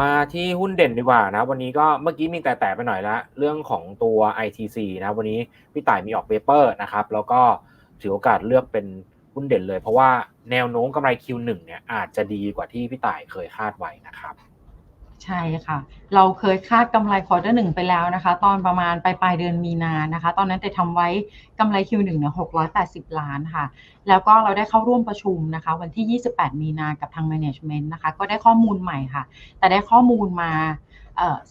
มาที่หุ้นเด่นดีกว่านะ วันนี้ก็เมื่อกี้มีแต่แต่ไปหน่อยละเรื่องของตัว ITC นะ วันนี้พี่ต่ายมีออกเปเปอร์นะครับ แล้วก็ถือโอกาสเลือกเป็นหุ้นเด่นเลย เพราะว่าแนวโน้มกำไร Q1 เนี่ยอาจจะดีกว่าที่พี่ต่ายเคยคาดไว้นะครับ ใช่ค่ะ เราเคยคาดกำไรควอเตอร์หนึ่งไปแล้วนะคะ ตอนประมาณปลายปลายเดือนมีนานะคะ ตอนนั้นแต่ทำไว้กำไร Q1 เนี่ย680 ล้านค่ะ แล้วก็เราได้เข้าร่วมประชุมนะคะ วันที่ 28 มีนากับทาง Management นะคะ ก็ได้ข้อมูลใหม่ค่ะ แต่ได้ข้อมูลมา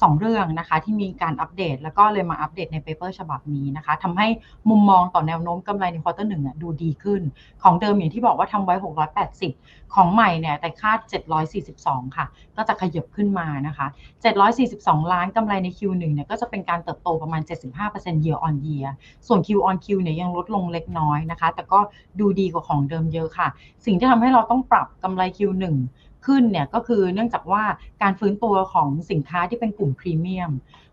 สองเรื่องนะคะที่มีการอัปเดต แล้วก็เลยมาอัปเดตในเปเปอร์ฉบับนี้นะคะทำให้มุมมองต่อแนวโน้มกำไรในควอเตอร์หนึ่งดูดีขึ้น ของเดิมอย่างที่บอกว่าทำไว้ 680 ของใหม่เนี่ยแต่คาด 742 ค่ะ ก็จะขยับขึ้นมานะคะ 742 ล้านกำไรใน Q1 เนี่ยก็จะเป็นการเติบโตประมาณ 75% year on year ส่วน Q on Q เนี่ยยังลดลงเล็กน้อยนะคะ แต่ก็ดูดีกว่าของเดิมเยอะค่ะ สิ่งที่ทำให้เราต้องปรับกำไร Q1 ขึ้นเนี่ยก็คือเนื่องจากว่าการฟื้นตัวของสินค้าที่เป็นกลุ่มพรีเมียม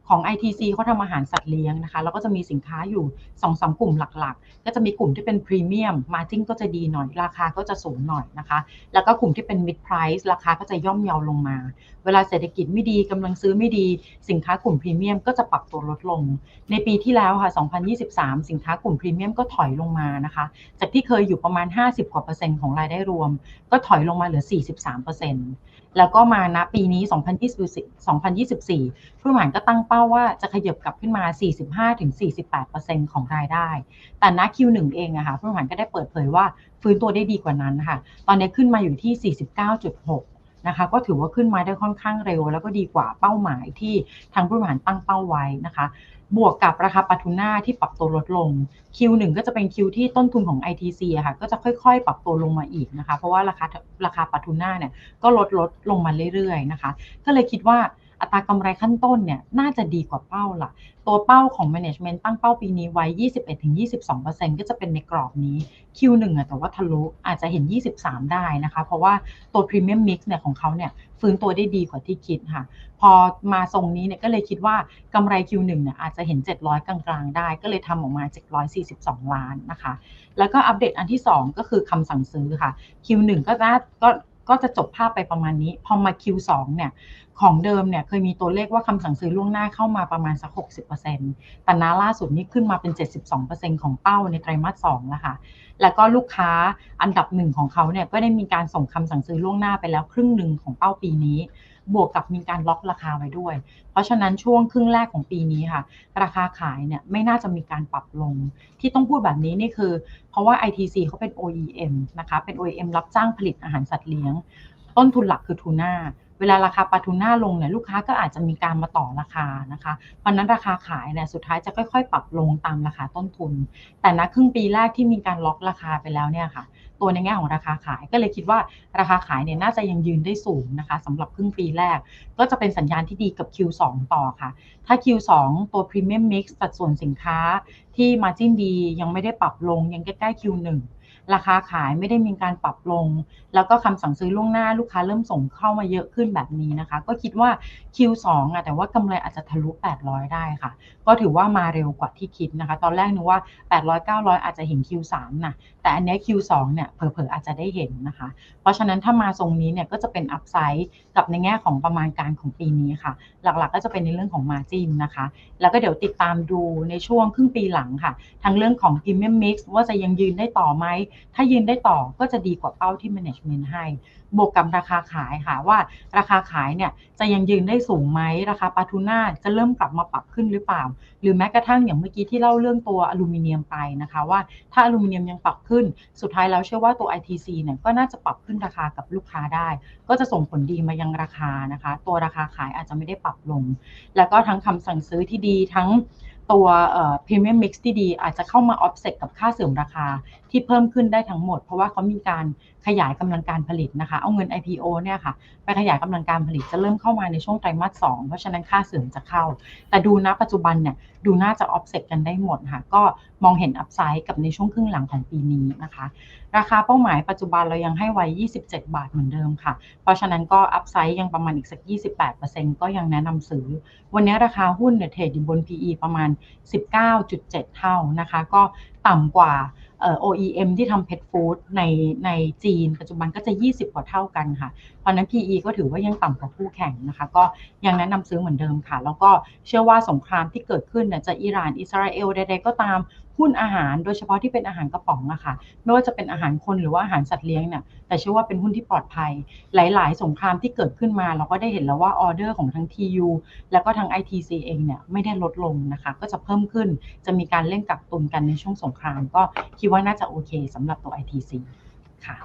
ของ ITC เขาทำอาหารสัตว์เลี้ยงนะคะ แล้วก็จะมีสินค้าอยู่2อสกลุ่มหลักๆ ก็จะมีกลุ่มที่เป็นพรีเมียมมาจิ้งก็จะดีหน่อย ราคาก็จะสูงหน่อยนะคะ แล้วก็กลุ่มที่เป็น mid price ราคาก็จะย่อมเยาลงมา เวลาเศรษฐกิจไม่ดีกำลังซื้อไม่ดี สินค้ากลุ่มพรีเมียมก็จะปรับตัวลดลง ในปีที่แล้วค่ะ 2023 สินค้ากลุ่มพรีเมียมก็ถอยลงมานะคะ จากที่เคยอยู่ประมาณ 50 กว่าเปอร์เซ็นต์ของรายได้รวม ก็ถอยลงมาเหลือ 43เปอร์เซ็นต์แล้วก็มาณปีนี้ 2024 2024ผู้บริหารก็ตั้งเป้าว่าจะขยับกลับขึ้นมา 45-48%ของรายได้ แต่ณ Q1 เองอะค่ะผู้บริหารก็ได้เปิดเผยว่าฟื้นตัวได้ดีกว่านั้นค่ะ ตอนนี้ขึ้นมาอยู่ที่ 49.6นะคะก็ถือว่าขึ้นมาได้ค่อนข้างเร็ว แล้วก็ดีกว่าเป้าหมายที่ทางผู้บริหารตั้งเป้าไว้นะคะ บวกกับราคาปลาทูน่าที่ปรับตัวลดลง Q1 ก็จะเป็น Q ที่ต้นทุนของ ITC อะค่ะก็จะค่อยๆ ปรับตัวลงมาอีกนะคะ เพราะว่าราคาราคาปลาทูน่าเนี่ยก็ลดลดลงมาเรื่อยๆนะคะ ก็เลยคิดว่า อัตรากำไรขั้นต้นเนี่ยน่าจะดีกว่าเป้าล่ะ ตัวเป้าของ Management ตั้งเป้าปีนี้ไว้ 21-22%ก็จะเป็นในกรอบนี้ Q1 อะแต่ว่าทะลุอาจจะเห็น 23 ได้นะคะ เพราะว่าตัว Premium Mix เนี่ยของเขาเนี่ยฟื้นตัวได้ดีกว่าที่คิดค่ะ พอมาทรงนี้เนี่ยก็เลยคิดว่ากำไร Q1 เนี่ยอาจจะเห็น 700 กลางๆ ได้ ก็เลยทำออกมา 742 ล้านนะคะ แล้วก็อัปเดตอันที่ 2 ก็คือคำสั่งซื้อค่ะ Q1 ก็น่าก็ ก็จะจบภาพไปประมาณนี้ พอมา Q2 เนี่ยของเดิมเนี่ยเคยมีตัวเลขว่าคำสั่งซื้อล่วงหน้าเข้ามาประมาณสัก 60%แต่นาล่าสุดนี้ขึ้นมาเป็น 72%ของเป้าในไตรมาส2แล้วค่ะ แล้วก็ลูกค้าอันดับหนึ่งของเขาเนี่ยก็ได้มีการส่งคำสั่งซื้อล่วงหน้าไปแล้วครึ่งหนึ่งของเป้าปีนี้ บวกกับมีการล็อกราคาไว้ด้วย เพราะฉะนั้นช่วงครึ่งแรกของปีนี้ค่ะ ราคาขายเนี่ยไม่น่าจะมีการปรับลง ที่ต้องพูดแบบนี้นี่คือ เพราะว่า ITC เขาเป็น OEM นะคะเป็น OEM รับจ้างผลิตอาหารสัตว์เลี้ยง ต้นทุนหลักคือทูน่าเวลาราคาปลาทูน่าลงเนี่ยลูกค้าก็อาจจะมีการมาต่อราคานะคะ เพราะนั้นราคาขายเนี่ยสุดท้ายจะค่อยๆ ปรับลงตามราคาต้นทุน แต่ณครึ่งปีแรกที่มีการล็อกราคาไปแล้วเนี่ยค่ะ ตัวในแง่ของราคาขาย ก็เลยคิดว่าราคาขายเนี่ยน่าจะยังยืนได้สูงนะคะสำหรับครึ่งปีแรก ก็จะเป็นสัญญาณที่ดีกับ Q2 ต่อค่ะ ถ้า Q2 ตัว Premium Mix สัดส่วนสินค้าที่ Margin ดียังไม่ได้ปรับลงยังใกล้ๆ Q1 ราคาขายไม่ได้มีการปรับลง แล้วก็คำสั่งซื้อล่วงหน้าลูกค้าเริ่มส่งเข้ามาเยอะขึ้นแบบนี้นะคะ ก็คิดว่า Q2 อะแต่ว่ากำไรอาจจะทะลุ 800 ได้ค่ะ ก็ถือว่ามาเร็วกว่าที่คิดนะคะ ตอนแรกนึกว่า 800 900 อาจจะเห็น Q3 นะแต่อันนี้ Q2 เนี่ยเผลอๆอาจจะได้เห็นนะคะ เพราะฉะนั้นถ้ามาทรงนี้เนี่ยก็จะเป็นอัพไซด์กับในแง่ของประมาณการของปีนี้ค่ะ หลักๆก็จะเป็นในเรื่องของ Margin นะคะ แล้วก็เดี๋ยวติดตามดูในช่วงครึ่งปีหลังค่ะ ทั้งเรื่องของ Premium Mix ว่าจะยังยืนได้ต่อไหมถ้ายืนได้ต่อก็จะดีกว่าเป้าที่ Management ให้ บวกกับราคาขายค่ะว่า ราคาขายเนี่ยจะยังยืนได้สูงไหมราคาปาทูน่าจะเริ่มกลับมาปรับขึ้นหรือเปล่า หรือแม้กระทั่งอย่างเมื่อกี้ที่เล่าเรื่องตัวอลูมิเนียมไปนะคะว่าถ้าอลูมิเนียมยังปรับขึ้น สุดท้ายแล้วเชื่อว่าตัว ITC เนี่ยก็น่าจะปรับขึ้นราคากับลูกค้าได้ ก็จะส่งผลดีมายังราคานะคะ ตัวราคาขายอาจจะไม่ได้ปรับลง แล้วก็ทั้งคำสั่งซื้อที่ดีทั้งตัวพรีเมียมมิกซ์ที่ดีอาจจะเข้ามาออฟเซ็ตกับค่าเสื่อมราคาที่เพิ่มขึ้นได้ทั้งหมด เพราะว่าเขามีการขยายกำลังการผลิตนะคะ เอาเงิน IPO เนี่ยค่ะไปขยายกำลังการผลิตจะเริ่มเข้ามาในช่วงไตรมาสสองเพราะฉะนั้นค่าเสื่อมจะเข้า แต่ดูณปัจจุบันเนี่ยดูน่าจะออฟเซ็ตกันได้หมดค่ะ ก็มองเห็นอัพไซด์กับในช่วงครึ่งหลังของปีนี้นะคะ ราคาเป้าหมายปัจจุบันเรายังให้ไว้ 27 บาทเหมือนเดิมค่ะ เพราะฉะนั้นก็อัพไซด์ยังประมาณอีกสัก 28%ก็ยังแนะนำซื้อ วันนี้ราคาหุ้นเนี่ยเทรดอยู่บน PE ประมาณ 19.7 เท่านะคะ ก็ต่ำกว่า OEM ที่ทำ pet food ในในจีน ปัจจุบันก็จะ 20 กว่าเท่ากันค่ะ เพราะฉะนั้น PE ก็ถือว่ายังต่ำกว่าคู่แข่งนะคะ ก็ยังแนะนำซื้อเหมือนเดิมค่ะ แล้วก็เชื่อว่าสงครามที่เกิดขึ้นเนี่ยจะอิหร่านอิสราเอลใดๆก็ตาม หุ้นอาหารโดยเฉพาะที่เป็นอาหารกระป๋องอะค่ะไม่ว่าจะเป็นอาหารคนหรือว่าอาหารสัตว์เลี้ยงเนี่ยแต่เชื่อว่าเป็นหุ้นที่ปลอดภัย หลาย ๆ สงครามที่เกิดขึ้นมา เราก็ได้เห็นแล้วว่าออเดอร์ของทั้ง TU แล้วก็ทั้ง ITC เองเนี่ยไม่ได้ลดลงนะคะก็จะเพิ่มขึ้นจะมีการเล่นกักตุนกันในช่วงสงคราม ก็คิดว่าน่าจะโอเคสำหรับตัว ITC ค่ะ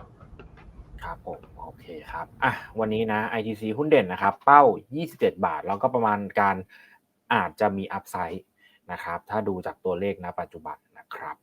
ครับผมโอเคครับอะวันนี้นะ ITC หุ้นเด่นนะครับ เป้า 27 บาท แล้วก็ประมาณการอาจจะมีอัพไซด์ นะครับ ถ้าดูจากตัวเลขณปัจจุบันนะครับ